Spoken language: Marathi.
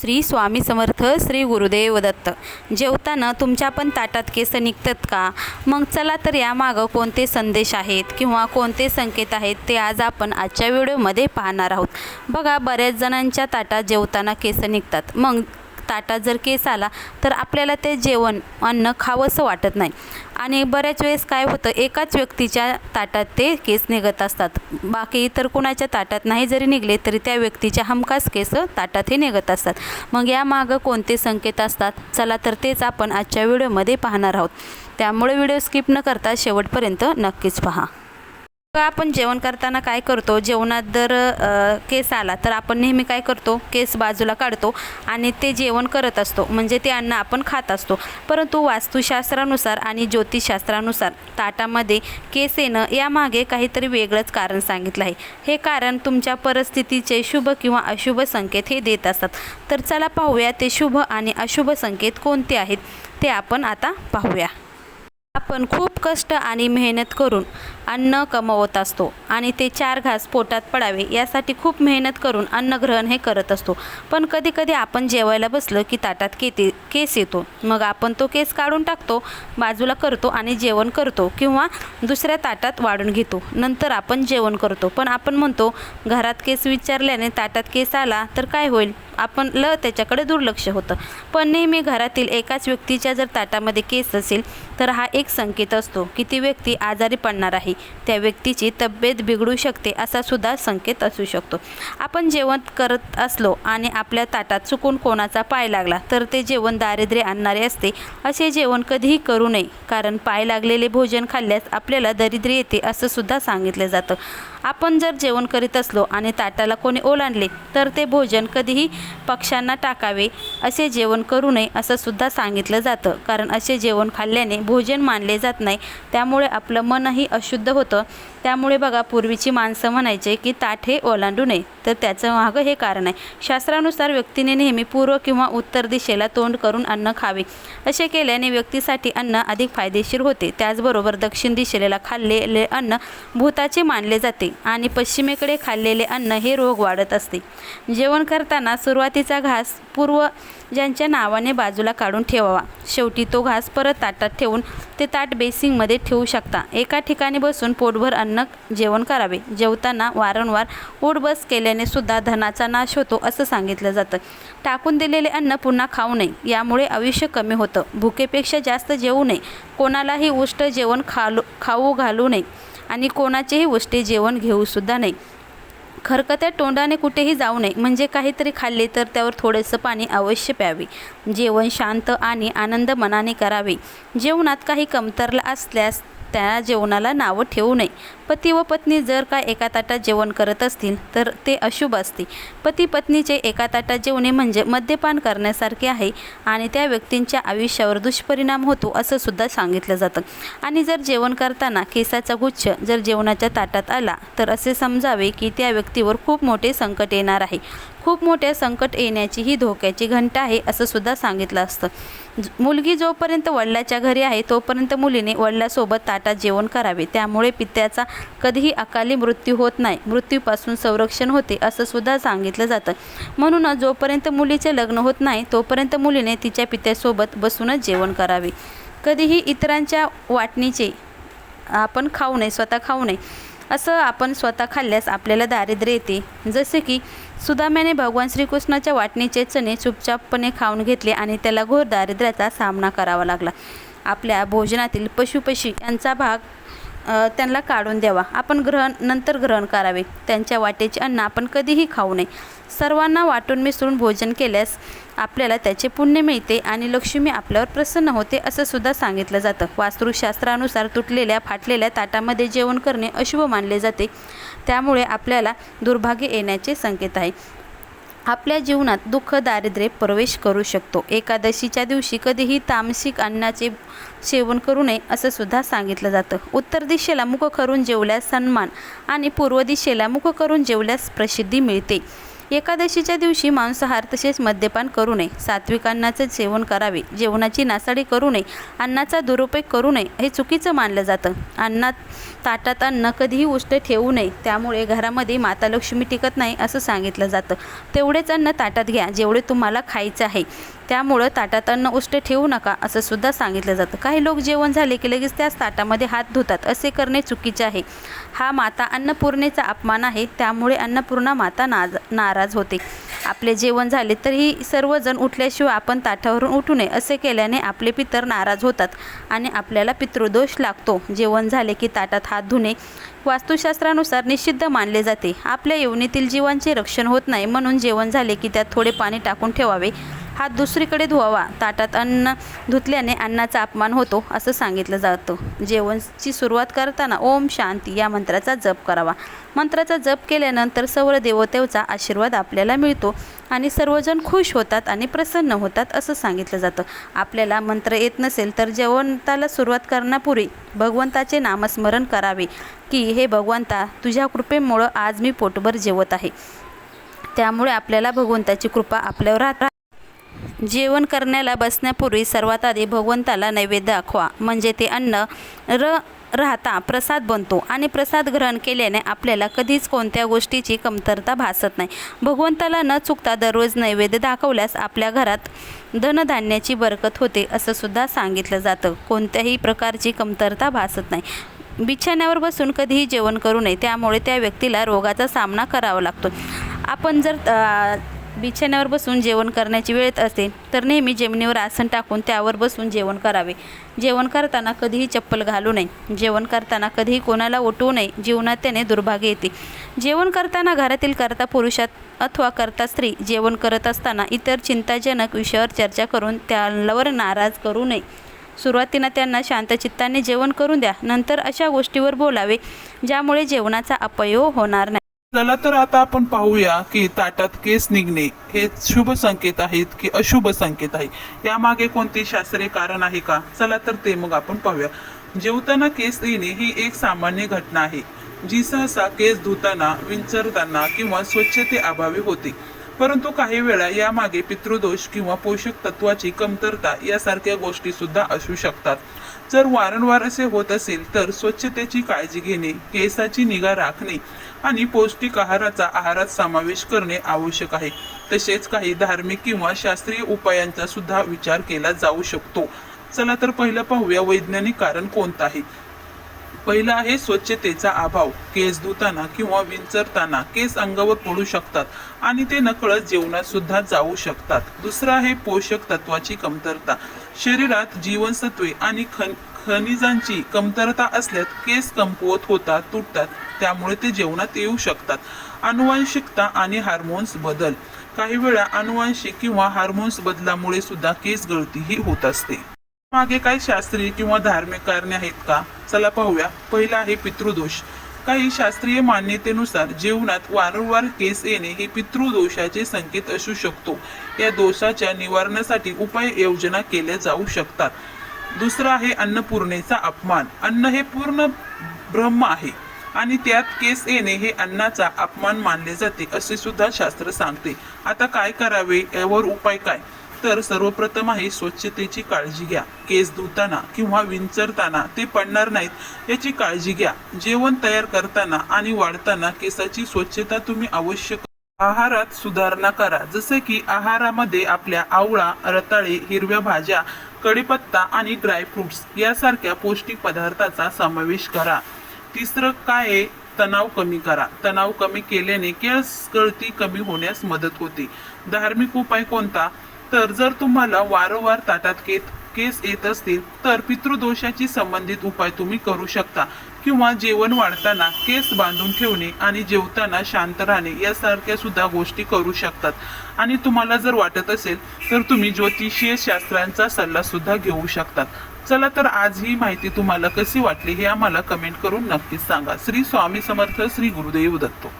श्री स्वामी समर्थ श्री गुरुदेव दत्त. जेवताना तुमच्या पण ताटात केस निघतात का? मग चला तर यामागं कोणते संदेश आहेत किंवा कोणते संकेत आहेत ते आज आपण आजच्या व्हिडिओमध्ये पाहणार आहोत. बघा बऱ्याच जणांच्या ताटात जेवताना केस निघतात. मग ताटात जर केस आला तर आपल्याला ते जेवण अन्न खावंसं वाटत नाही. आणि बऱ्याच वेळेस काय होतं एकाच व्यक्तीच्या ताटात ते केस निघत असतात. बाकी इतर कुणाच्या ताटात नाही जरी निघले तरी त्या व्यक्तीच्या हमखास केस ताटात हे निघत असतात. मग यामागं कोणते संकेत असतात? चला तर तेच आपण आजच्या व्हिडिओमध्ये पाहणार आहोत. त्यामुळे व्हिडिओ स्किप न करता शेवटपर्यंत नक्कीच पहा. आपण जेवण करताना काय करतो? जेवणात जर केस आला तर आपण नेहमी काय करतो? केस बाजूला काढतो आणि ते जेवण करत असतो. म्हणजे ते अन्न आपण खात असतो. परंतु वास्तुशास्त्रानुसार आणि ज्योतिषशास्त्रानुसार ताटामध्ये केस येणं यामागे काहीतरी वेगळंच कारण सांगितलं आहे. हे कारण तुमच्या परिस्थितीचे शुभ किंवा अशुभ संकेत हे देत असतात. तर चला पाहूया ते शुभ आणि अशुभ संकेत कोणते आहेत ते आपण आता पाहूया. आपण खूप कष्ट आणि मेहनत करून अन्न कमवत असतो आणि ते चार घास पोटात पडावे यासाठी खूप मेहनत करून अन्नग्रहण हे करत असतो. पण कधीकधी आपण जेवायला बसलं की ताटात केते केस येतो. मग आपण तो केस काढून टाकतो बाजूला करतो आणि जेवण करतो किंवा दुसऱ्या ताटात वाढून घेतो. नंतर आपण जेवण करतो. पण आपण म्हणतो घरात केस विचारल्याने ताटात केस आला तर काय होईल? आपण ल त्याच्याकडे दुर्लक्ष होतं. पण नेहमी घरातील एकाच व्यक्तीच्या जर ताटामध्ये केस असेल तर हा एक संकेत असतो की ती व्यक्ती आजारी पडणार आहे. त्या व्यक्तीची तब्येत बिघडू शकते असा सुद्धा संकेत असू शकतो. आपण जेवण करत असलो आणि आपल्या ताटात चुकून कोणाचा पाय लागला तर ते जेवण दारिद्र्य आणणारे असते. असे जेवण कधीही करू नये कारण पाय लागलेले भोजन खाल्ल्यास आपल्याला दरिद्र्य येते असं सुद्धा सांगितलं जातं. आपण जर जेवण करीत असलो आणि ताटाला कोणी ओलांडले तर ते भोजन कधीही पक्ष्यांना टाकावे असे जेवण करू नये असं सुद्धा सांगितलं जातं. कारण असे जेवण खाल्ल्याने भोजन मानले जात नाही. त्यामुळे आपलं मनही अशुद्ध होतं. त्यामुळे बघा पूर्वीची माणसं म्हणायचे की ताट हे ओलांडू नये. तर त्याचं मागं हे कारण आहे. शास्त्रानुसार व्यक्तीने नेहमी पूर्व किंवा उत्तर दिशेला तोंड करून अन्न खावे. असे केल्याने व्यक्तीसाठी अन्न अधिक फायदेशीर होते. त्याचबरोबर दक्षिण दिशेला खाल्लेले अन्न भूताचे मानले जाते आणि पश्चिमेकडे खाल्लेले अन्न हे रोग वाढत असते. जेवण करताना सुरुवातीचा घास पूर्व ज्यांच्या नावाने बाजूला काढून ठेवावा. शेवटी तो घास परत ताटात ठेवून ते ताट बेसिंगमध्ये ठेवू शकता. एका ठिकाणी बसून पोटभर अन्न जेवण करावे. जेवताना वारंवार ओढबस केल्याने सुद्धा धनाचा नाश होतो असं सांगितलं जातं. टाकून दिलेले अन्न पुन्हा खाऊ नये. यामुळे आयुष्य कमी होतं. भुकेपेक्षा जास्त जेवू नये. कोणालाही उष्ट जेवण खालू खाऊ घालू नये. आणि कोणाचेही उष्टे जेवण घेऊसुद्धा नाही खरकत्या तोंडाने कुठेही जाऊ नये. म्हणजे काहीतरी खाल्ले तर त्यावर थोडेसं पाणी अवश्य प्यावे. जेवण शांत आणि आनंद मनाने करावे. जेवणात काही कमतरला असल्यास त्या जेवणाला नावं ठेवू नये. पती व पत्नी जर का एका ताटात जेवण करत असतील तर ते अशुभ असते. पती पत्नीचे एका ताटात जेवणे म्हणजे मद्यपान करण्यासारखे आहे आणि त्या व्यक्तींच्या आयुष्यावर दुष्परिणाम होतो असं सुद्धा सांगितलं जातं. आणि जर जेवण करताना केसाचा गुच्छ जर जेवणाच्या ताटात आला तर असे समजावे की त्या व्यक्तीवर खूप मोठे संकट येणार आहे. खूप मोठे संकट येण्याची ही धोक्याची घंटा आहे असं सुद्धा सांगितलं असतं. ज- मुलगी जोपर्यंत वडिलाच्या घरी आहे तोपर्यंत मुलीने वडिलासोबत ताटात जेवण करावे. त्यामुळे पित्याचा कधीही अकाली मृत्यू होत नाही. मृत्यूपासून संरक्षण होते असं सुद्धा सांगितलं जातं. म्हणूनच जोपर्यंत मुलीचे लग्न होत नाही तोपर्यंत मुलीने तिच्या पित्यासोबत बसूनच जेवण करावे. कधीही इतरांच्या वाटणीचे आपण खाऊ नये स्वतः खाऊ नये. असं आपण स्वतः खाल्ल्यास आपल्याला दारिद्र्य येते. जसे की सुदाम्याने भगवान श्रीकृष्णाच्या वाटणीचे चणे चुपचापपणे खाऊन घेतले आणि त्याला घोर दारिद्र्याचा सामना करावा लागला. आपल्या भोजनातील पशुपशी यांचा भाग त्यांना काढून द्यावा. आपण ग्रहण नंतर ग्रहण करावे. त्यांच्या वाटेचे अन्न आपण कधीही खाऊ नये. सर्वांना वाटून मिसळून भोजन केल्यास आपल्याला त्याचे पुण्य मिळते आणि लक्ष्मी आपल्यावर प्रसन्न होते असं सुद्धा सांगितलं जातं. वास्तुशास्त्रानुसार तुटलेल्या फाटलेल्या ताटामध्ये जेवण करणे अशुभ मानले जाते. त्यामुळे आपल्याला दुर्भाग्य येण्याचे संकेत आहे. आपल्या जीवनात दुःख दारिद्र्य प्रवेश करू शकतो. एकादशीच्या दिवशी कधीही तामसिक अन्नाचे सेवन करू नये असं सुद्धा सांगितलं जातं. उत्तर दिशेला मुख करून जेवल्यास सन्मान आणि पूर्व दिशेला मुख करून जेवल्यास प्रसिद्धी मिळते. एकादशीच्या दिवशी मांसाहार तसेच मद्यपान करू नये. सात्विक अन्नाचे सेवन करावे. जेवणाची नासाडी करू नये. अन्नाचा दुरुपयोग करू नये हे चुकीचं मानलं जातं. अन्नात ताटात अन्न कधीही उष्ट ठेवू नये. त्यामुळे घरामध्ये माता लक्ष्मी टिकत नाही असं सांगितलं जातं. तेवढेच अन्न ताटात घ्या. जेवढे तुम्हाला खायचं आहे. त्यामुळं ताटात अन्न उष्ट ठेवू नका असं सुद्धा सांगितलं जातं. काही लोक जेवण झाले की लगेच त्याच ताटामध्ये हात धुतात असे करणे चुकीचे आहे. हा माता अन्नपूर्णेचा अपमान आहे त्यामुळे अन्नपूर्णा माता नाज नाराज होते. आपले जेवण झाले तरीही सर्वजण उठल्याशिवाय आपण ताटावरून उठू नये असे केल्याने आपले पितर नाराज होतात आणि आपल्याला पितृदोष लागतो. जेवण झाले की ताटात हात धुणे वास्तुशास्त्रानुसार निषिद्ध मानले जाते. आपल्या यवनीतील जीवांचे रक्षण होत नाही म्हणून जेवण झाले की त्यात थोडे पाणी टाकून ठेवावे. हात दुसरीकडे धुवावा. ताटात अन्न धुतल्याने अन्नाचा अपमान होतो असं सांगितलं जातं. जेवणची सुरुवात करताना ओम शांती या मंत्राचा जप करावा. मंत्राचा जप केल्यानंतर सर्व देवतेचा आशीर्वाद आपल्याला मिळतो आणि सर्वजण खुश होतात आणि प्रसन्न होतात असं सांगितलं जातं. आपल्याला मंत्र येत नसेल तर जेवणाला सुरुवात करण्यापूर्वी भगवंताचे नामस्मरण करावे की हे भगवंता तुझ्या कृपेमुळं आज मी पोटभर जेवत आहे. त्यामुळे आपल्याला भगवंताची कृपा आपल्यावर राहत जेवण करण्याला बसण्यापूर्वी सर्वात आधी भगवंताला नैवेद्य दाखवा. म्हणजे ते अन्न र राहता प्रसाद बनतो आणि प्रसाद ग्रहण केल्याने आपल्याला कधीच कोणत्या गोष्टीची कमतरता भासत नाही. भगवंताला न चुकता दररोज नैवेद्य दाखवल्यास आपल्या घरात धनधान्याची बरकत होते असं सुद्धा सांगितलं जातं. कोणत्याही प्रकारची कमतरता भासत नाही. बिछाण्यावर बसून कधीही जेवण करू नये त्यामुळे त्या व्यक्तीला रोगाचा सामना करावा लागतो. आपण जर बिछाण्यावर बसून जेवण करण्याची वेळ असते तर नेहमी जमिनीवर आसन टाकून त्यावर बसून जेवण करावे. जेवण करताना कधीही चप्पल घालू नये. जेवण करताना कधीही कोणाला उठवू नये. जीवनात त्याने दुर्भाग्य येते. जेवण करताना घरातील करता पुरुषात अथवा करता स्त्री जेवण करत असताना इतर चिंताजनक विषयावर चर्चा करून त्यावर नाराज करू नये. सुरुवातीला त्यांना शांत चित्ताने जेवण करून द्या. नंतर अशा गोष्टीवर बोलावे ज्यामुळे जेवणाचा अपयोग होणार नाही. चला तर आता आपण पाहूया की ताटात केस निघणे हे शुभ संकेत आहेत की अशुभ संकेत आहे? यामागे कोणते शास्त्रीय कारण आहे का? चला तर ते मग आपण पाहूया. जेवताना केस येणे ही एक सामान्य घटना आहे जी सहसा केस धुताना विंचरताना किंवा स्वच्छते अभावी होते. परंतु काही वेळा यामागे पितृदोष किंवा पोषक तत्वाची कमतरता यासारख्या गोष्टी सुद्धा असू शकतात. जर वारंवार असे होत असेल तर स्वच्छतेची काळजी घेणे केसाची निगा राखणे आणि पौष्टिक आहाराचा आहारात समावेश करणे आवश्यक आहे. तसेच काही धार्मिक किंवा शास्त्रीय उपायांचा सुद्धा विचार केला जाऊ शकतो. चला तर पहिलं पाहूया वैज्ञानिक कारण कोणतं आहे? पहिला आहे स्वच्छतेचा अभाव. केस धुताना किंवा विंचरताना केस अंगावर पडू शकतात आणि ते नकळत जेवणात सुद्धा जाऊ शकतात. दुसरा आहे पोषक तत्वाची कमतरता. शरीरात जीवनसत्वे आणि खन खनिजांची कमतरता असल्यास केस कमकुवत होतात तुटतात त्यामुळे ते जेवणात येऊ शकतात. अनुवांशिकता आणि हार्मोन्स बदल. काही वेळा अनुवांशिक किंवा हार्मोन्स बदलामुळे सुद्धा केस गळती ही होत असते. मागे काही शास्त्रीय किंवा धार्मिक कारणे आहेत का? चला पाहूया. पहिला आहे पितृदोष. काही शास्त्रीय मान्यतेनुसार जीवनात वारंवार केस येणे हे पितृदोषाचे संकेत असू शकतो. या दोषाच्या निवारणासाठी उपाययोजना केल्या जाऊ शकतात. दुसरं आहे अन्नपूर्णेचा अपमान. अन्न हे पूर्ण ब्रह्म आहे आणि त्यात केस येणे हे अन्नाचा अपमान मानले जाते असे सुद्धा शास्त्र सांगते. आता काय करावे? यावर उपाय काय? तर सर्वप्रथम आहे स्वच्छतेची काळजी घ्या. केस धुताना किंवा विंचरताना ते पडणार नाहीत याची काळजी घ्या. जेवण तयार करताना आणि वाढताना केसाची स्वच्छता तुम्ही अवश्य आहारात सुधारणा करा. जसे की आहारामध्ये आपल्या आवळा रताळे हिरव्या भाज्या कढीपत्ता आणि ड्रायफ्रुट्स यासारख्या पौष्टिक पदार्थाचा समावेश करा. तिसरं काय आहे? तणाव कमी करा. तणाव कमी केल्याने केस गळती कमी होण्यास मदत होते. धार्मिक उपाय कोणता? तर जर तुम्हाला वारंवार ताटात केत केस येत असतील तर पितृदोषाची संबंधित उपाय तुम्ही करू शकता. किंवा जेवण वाढताना केस बांधून ठेवणे आणि जेवताना शांत राहणे यासारख्या सुद्धा गोष्टी करू शकतात. आणि तुम्हाला जर वाटत असेल तर तुम्ही ज्योतिषीय शास्त्रांचा सल्ला सुद्धा घेऊ शकतात. चला तर आज ही माहिती तुम्हाला कशी वाटली हे आम्हाला कमेंट करून नक्कीच सांगा. श्री स्वामी समर्थ श्री गुरुदेव दत्तो.